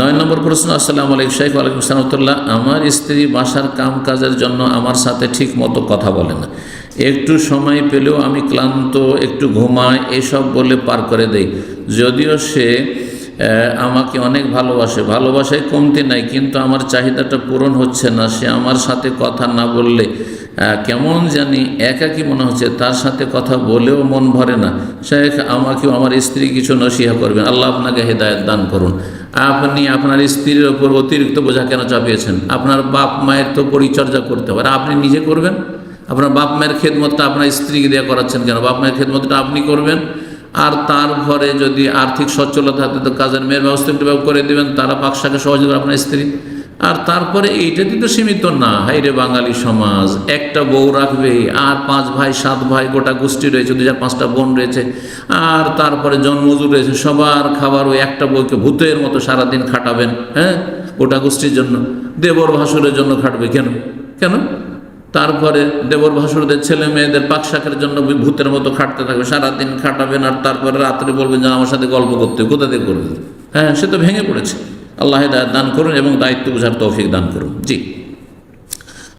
নয় নম্বর প্রশ্ন, আসসালামু আলাইকুম শেখ ওয়ালাইকুম সালামতুল্লাহ আমার স্ত্রী বাসার কাম কাজের জন্য আমার সাথে ঠিক মতো কথা বলে না। একটু সময় পেলেও আমি ক্লান্ত, একটু ঘুমাই এসব বলে পার করে দেই। যদিও সে আমাকে অনেক ভালোবাসে, ভালোবাসায় কমতি নাই, কিন্তু আমার চাহিদাটা পূরণ হচ্ছে না, সে আমার সাথে কথা না বললে কেমন জানি একাকি মনে হচ্ছে, তার সাথে কথা বলেও মন ভরে না। শেখ, আমাকেও আমার স্ত্রী কিছু নসিহা করবেন। আল্লাহ আপনাকে হেদায়ত দান করুন। আপনি আপনার স্ত্রীর ওপর অতিরিক্ত বোঝা কেন চাপিয়েছেন? আপনার বাপ মায়ের তো পরিচর্যা করতে হবে। আপনি নিজে করবেন? আপনার বাপ মায়ের খেদমতটা আপনার স্ত্রীকে দিয়ে করাচ্ছেন কেন? বাপ মায়ের খেদমতটা আপনি করবেন? আর তার ঘরে যদি আর্থিক সচ্ছলতা থাকে, তো কাজের মেয়ের ব্যবস্থা করে দেবেন, তারা পাকশাকে সহযোগ করে আপনার স্ত্রী। আর তারপরে এইটাতে তো সীমিত না। হাইরে বাঙালি সমাজ, একটা বউ রাখবে, আর পাঁচ ভাই, সাত ভাই, গোটা গোষ্ঠী রয়েছে দু পাঁচটা বোন রয়েছে, আর তারপরে জন্মজুর রয়েছে, সবার খাবার ওই একটা বউকে ভূতের মতো সারাদিন খাটাবেন হ্যাঁ? গোটা গোষ্ঠীর জন্য। দেবর ভাসুরের জন্য খাটবে কেন? কেন? তারপরে দেবর ভাসুরদের ছেলে মেয়েদের পাকশাকের জন্য ভূতের মতো খাটতে থাকবে, সারাদিন খাটাবেন, আর তারপরে রাত্রে বলবেন যে আমার সাথে গল্প করতে। কোথা থেকে করবে? হ্যাঁ সে তো ভেঙে পড়েছে। আল্লাহ দান করুন এবং দায়িত্ব বোঝার তৌফিক দান করুন। জি।